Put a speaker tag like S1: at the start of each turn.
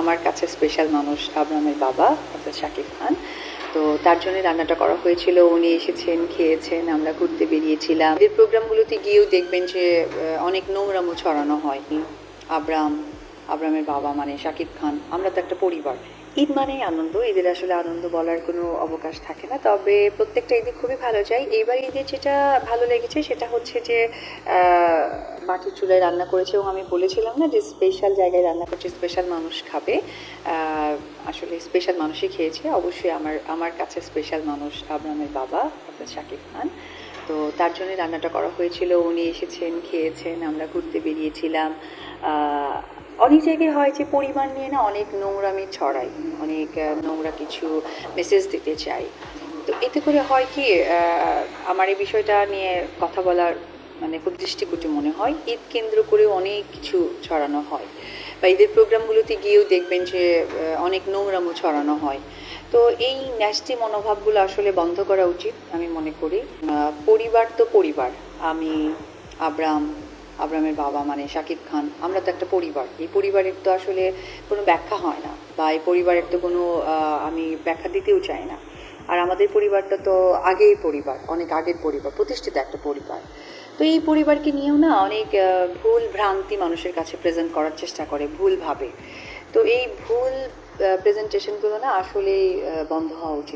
S1: আমার কাছে স্পেশাল মানুষ আবরামের বাবা, অর্থাৎ শাকিব খান। তো তার জন্য রান্নাটা করা হয়েছিল। উনি এসেছেন, খেয়েছেন, আমরা ঘুরতে বেরিয়েছিলাম। এদের প্রোগ্রামগুলোতে গিয়েও দেখবেন যে অনেক নোংরামো ছড়ানো হয় আবরাম আবরামের বাবা মানে শাকিব খান। আমরা তো একটা পরিবার। ঈদ মানেই আনন্দ। ঈদের আসলে আনন্দ বলার কোনো অবকাশ থাকে না। তবে প্রত্যেকটা ঈদে খুবই ভালো যায়। এইবার ঈদে যেটা ভালো লেগেছে সেটা হচ্ছে যে মাটির চুলায় রান্না করেছে এবং আমি বলেছিলাম না যে স্পেশাল জায়গায় রান্না করছে স্পেশাল মানুষ খাবে। আসলে স্পেশাল মানুষই খেয়েছে। অবশ্যই আমার আমার কাছে স্পেশাল মানুষ আবরামের বাবা, অর্থাৎ শাকিব খান। তো তার জন্য রান্নাটা করা হয়েছিল। উনি এসেছেন, খেয়েছেন, আমরা ঘুরতে বেরিয়েছিলাম। অনেক জায়গায় হয় যে পরিমাণ নিয়ে না অনেক নোংরামি ছড়াই অনেক নোংরা কিছু মেসেজ দিতে চাই। তো এতে করে হয় কি আমার এই বিষয়টা নিয়ে কথা বলার মানে খুব দৃষ্টিকটু মনে হয়। ঈদ কেন্দ্র করে অনেক কিছু ছড়ানো হয়। বা ঈদের প্রোগ্রামগুলোতে গিয়েও দেখবেন যে অনেক নোংরামো ছড়ানো হয়। তো এই ন্যাস্টি মনোভাবগুলো আসলে বন্ধ করা উচিত, আমি মনে করি। পরিবার তো পরিবার। আমি, আবরাম, আবরামের বাবা মানে শাকিব খান, আমরা তো একটা পরিবার। এই পরিবারের তো আসলে কোনো ব্যাখ্যা হয় না বা এই পরিবারের তো কোনো আমি ব্যাখ্যা দিতেও চাই না। আর আমাদের পরিবারটা তো আগেই পরিবার, অনেক আগের পরিবার, প্রতিষ্ঠিত একটা পরিবার। তো এই পরিবারকে নিয়েও না অনেক ভুল ভ্রান্তি মানুষের কাছে প্রেজেন্ট করার চেষ্টা করে ভুলভাবে। তো এই ভুল প্রেজেন্টেশনগুলো না আসলেই আহ, বন্ধ হওয়া উচিত।